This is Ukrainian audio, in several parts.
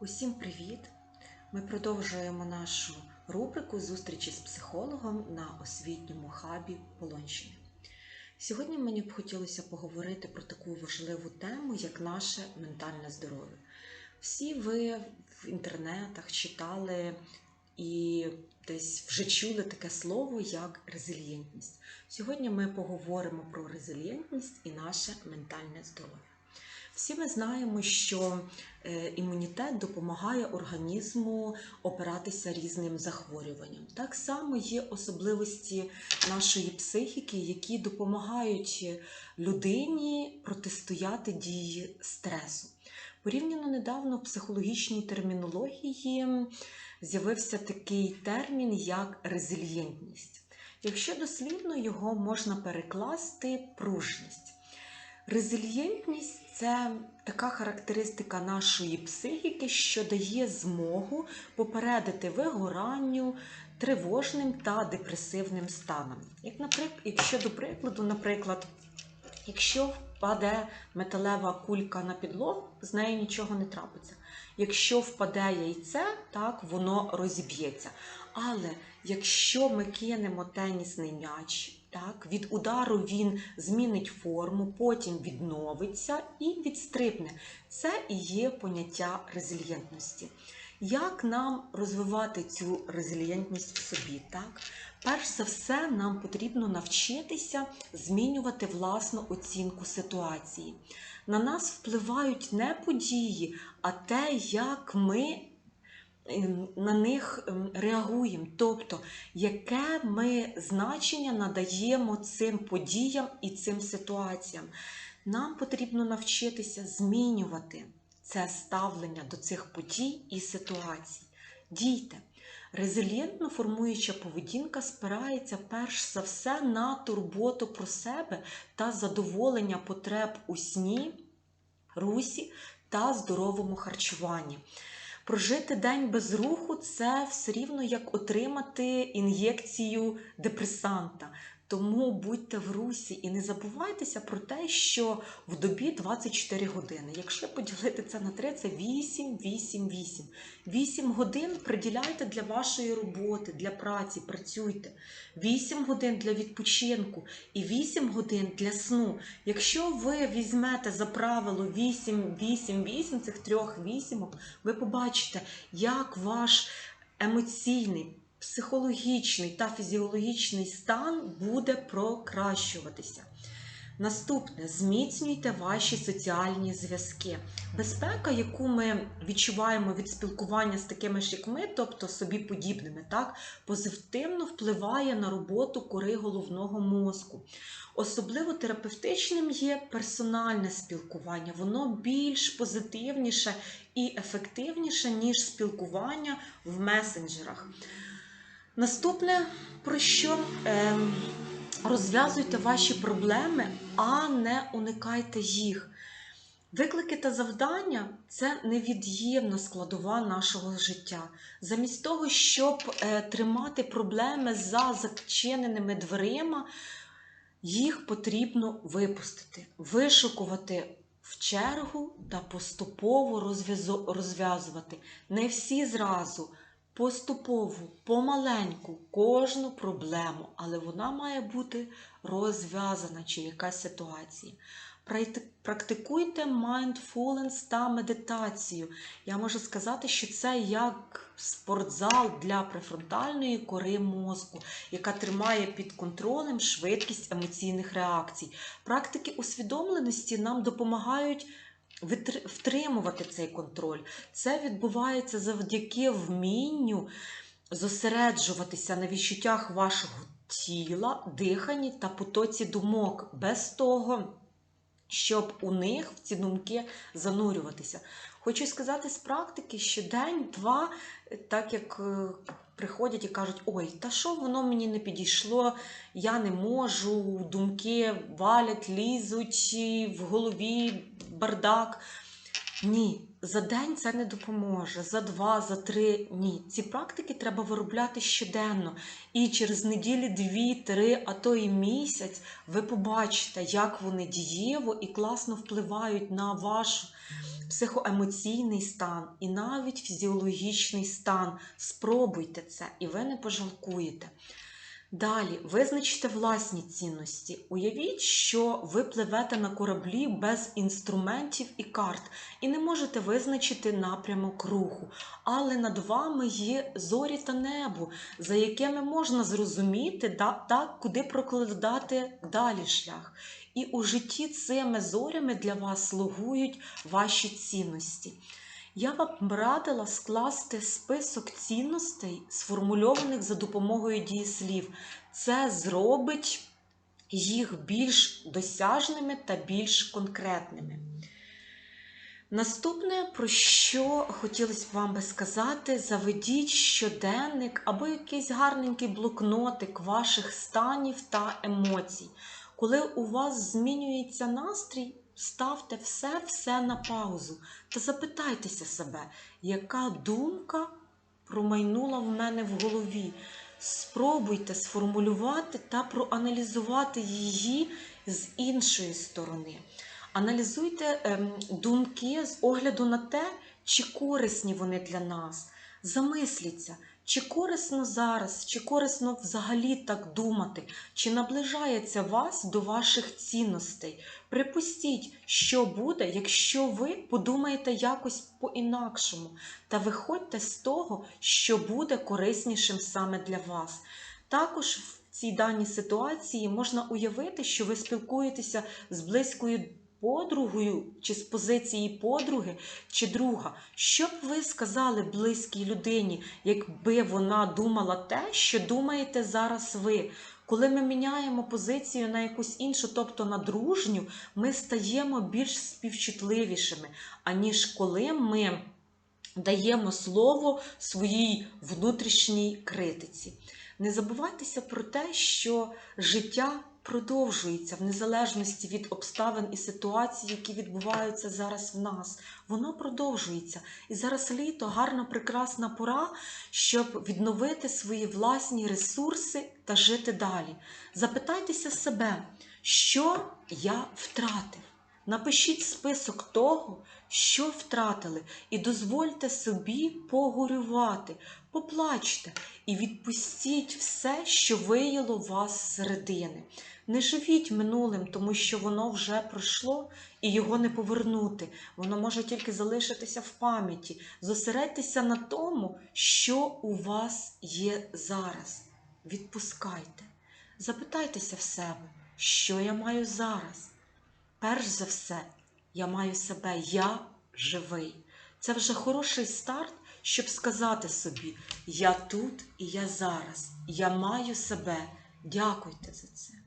Усім привіт! Ми продовжуємо нашу рубрику зустрічі з психологом на освітньому хабі Полонщини. Сьогодні мені б хотілося поговорити про таку важливу тему, як наше ментальне здоров'я. Всі ви в інтернетах читали і десь вже чули таке слово, як резильєнтність. Сьогодні ми поговоримо про резильєнтність і наше ментальне здоров'я. Всі ми знаємо, що е, імунітет допомагає організму опиратися різним захворюванням. Так само є особливості нашої психіки, які допомагають людині протистояти дії стресу. Порівняно недавно в психологічній термінології з'явився такий термін, як резильєнтність. Якщо дослівно його можна перекласти пружність. Резильєнтність це така характеристика нашої психіки, що дає змогу попередити вигоранню, тривожним та депресивним станам. Як, наприклад, якщо до прикладу, наприклад, якщо впаде металева кулька на підлогу, з нею нічого не трапиться. Якщо впаде яйце, так воно розіб'ється. Але якщо ми кинемо тенісний м'яч, так, від удару він змінить форму, потім відновиться і відстрибне. Це і є поняття резильєнтності. Як нам розвивати цю резильєнтність в собі? Так? Перш за все, нам потрібно навчитися змінювати власну оцінку ситуації. На нас впливають не події, а те, як ми на них реагуємо. Тобто, яке ми значення надаємо цим подіям і цим ситуаціям. Нам потрібно навчитися змінювати це ставлення до цих подій і ситуацій. Дійте, резилієнтно формуюча поведінка спирається перш за все на турботу про себе та задоволення потреб у сні, русі та здоровому харчуванні. Прожити день без руху це все рівно як отримати ін'єкцію депресанта. Тому будьте в русі і не забувайтеся про те, що в добі 24 години. Якщо поділити це на 3, це 8, 8, 8. 8 годин приділяйте для вашої роботи, для праці, працюйте. 8 годин для відпочинку і 8 годин для сну. Якщо ви візьмете за правило 8, 8, 8, цих трьох вісімок, ви побачите, як ваш емоційний психологічний та фізіологічний стан буде прокращуватися. Наступне зміцнюйте ваші соціальні зв'язки. Безпека, яку ми відчуваємо від спілкування з такими ж, як ми, тобто собі подібними, так, позитивно впливає на роботу кори головного мозку. Особливо терапевтичним є персональне спілкування. Воно більш позитивніше і ефективніше, ніж спілкування в месенджерах. Наступне, про що е, розв'язуйте ваші проблеми, а не уникайте їх. Виклики та завдання це невід'ємна складова нашого життя. Замість того, щоб е, тримати проблеми за зачиненими дверима, їх потрібно випустити, вишукувати в чергу та поступово розв'язувати. Не всі зразу поступово, помаленьку кожну проблему, але вона має бути розв'язана чи якась ситуація. Практикуйте mindfulness та медитацію. Я можу сказати, що це як спортзал для префронтальної кори мозку, яка тримає під контролем швидкість емоційних реакцій. Практики усвідомленості нам допомагають втримувати цей контроль. Це відбувається завдяки вмінню зосереджуватися на відчуттях вашого тіла, диханні та потоці думок, без того, щоб у них в ці думки занурюватися. Хочу сказати з практики, що день-два, так як е, приходять і кажуть, ой, та що воно мені не підійшло, я не можу, думки валять, лізуть в голові бардак. Ні, за день це не допоможе, за два, за три ні. Ці практики треба виробляти щоденно. І через неділі, дві, три, а то і місяць ви побачите, як вони дієво і класно впливають на ваш психоемоційний стан і навіть фізіологічний стан. Спробуйте це, і ви не пожалкуєте. Далі визначте власні цінності. Уявіть, що ви пливете на кораблі без інструментів і карт, і не можете визначити напрямок руху. Але над вами є зорі та небо, за якими можна зрозуміти так, куди прокладати далі шлях. І у житті цими зорями для вас слугують ваші цінності. Я вам радила скласти список цінностей, сформульованих за допомогою дієслів. Це зробить їх більш досяжними та більш конкретними. Наступне, про що хотілося б вам би сказати, заведіть щоденник або якийсь гарненький блокнотик ваших станів та емоцій. Коли у вас змінюється настрій, ставте все-все на паузу та запитайтеся себе, яка думка промайнула в мене в голові. Спробуйте сформулювати та проаналізувати її з іншої сторони. Аналізуйте ем, думки з огляду на те, чи корисні вони для нас. Замисліться, чи корисно зараз, чи корисно взагалі так думати, чи наближається вас до ваших цінностей. Припустіть, що буде, якщо ви подумаєте якось по-інакшому, та виходьте з того, що буде кориснішим саме для вас. Також в цій даній ситуації можна уявити, що ви спілкуєтеся з близькою подругою, чи з позиції подруги чи друга. Що б ви сказали близькій людині, якби вона думала те, що думаєте зараз ви? Коли ми міняємо позицію на якусь іншу, тобто на дружню, ми стаємо більш співчутливішими, аніж коли ми даємо слово своїй внутрішній критиці. Не забувайтеся про те, що життя продовжується в незалежності від обставин і ситуацій, які відбуваються зараз в нас. Воно продовжується. І зараз літо гарна, прекрасна пора, щоб відновити свої власні ресурси та жити далі. Запитайтеся себе, що я втратив. Напишіть список того, що втратили, і дозвольте собі погорювати, поплачте і відпустіть все, що вияло вас з середини. Не живіть минулим, тому що воно вже пройшло і його не повернути. Воно може тільки залишитися в пам'яті. Зосередьтеся на тому, що у вас є зараз. Відпускайте. Запитайтеся в себе, що я маю зараз. Перш за все, я маю себе, я живий. Це вже хороший старт, щоб сказати собі: я тут і я зараз, я маю себе. Дякуйте за це.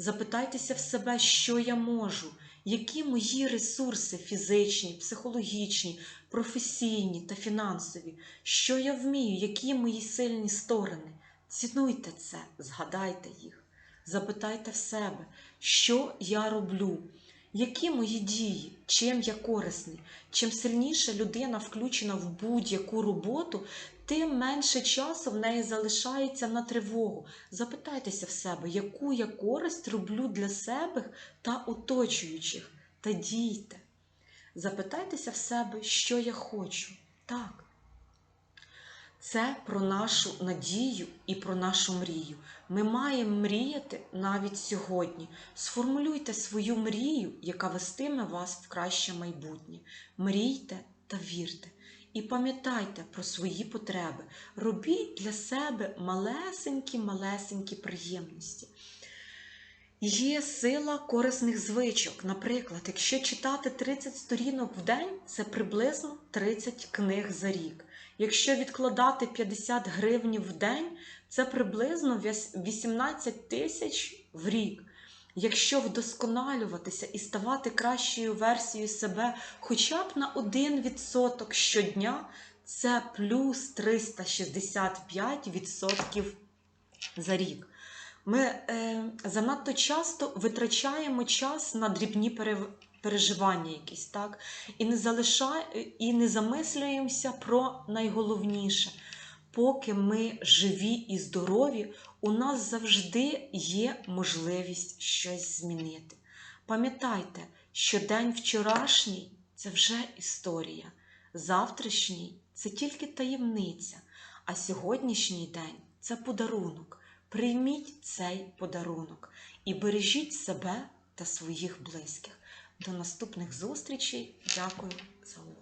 Запитайтеся в себе, що я можу, які мої ресурси фізичні, психологічні, професійні та фінансові, що я вмію, які мої сильні сторони. Цінуйте це, згадайте їх. Запитайте в себе, що я роблю, які мої дії, чим я корисний. Чим сильніше людина включена в будь-яку роботу, тим менше часу в неї залишається на тривогу. Запитайтеся в себе, яку я користь роблю для себе та оточуючих, та дійте. Запитайтеся в себе, що я хочу. Так. Це про нашу надію і про нашу мрію. Ми маємо мріяти навіть сьогодні. Сформулюйте свою мрію, яка вестиме вас в краще майбутнє. Мрійте та вірте. І пам'ятайте про свої потреби. Робіть для себе малесенькі-малесенькі приємності. Є сила корисних звичок. Наприклад, якщо читати 30 сторінок в день, це приблизно 30 книг за рік. Якщо відкладати 50 гривень в день, це приблизно 18 тисяч в рік. Якщо вдосконалюватися і ставати кращою версією себе хоча б на 1% щодня, це плюс 365% за рік. Ми е, занадто часто витрачаємо час на дрібні переживання якісь, так? І не залишай, і не замислюємося про найголовніше. Поки ми живі і здорові, у нас завжди є можливість щось змінити. Пам'ятайте, що день вчорашній це вже історія, завтрашній це тільки таємниця, а сьогоднішній день це подарунок. Прийміть цей подарунок і бережіть себе та своїх близьких. До наступних зустрічей. Дякую за увагу.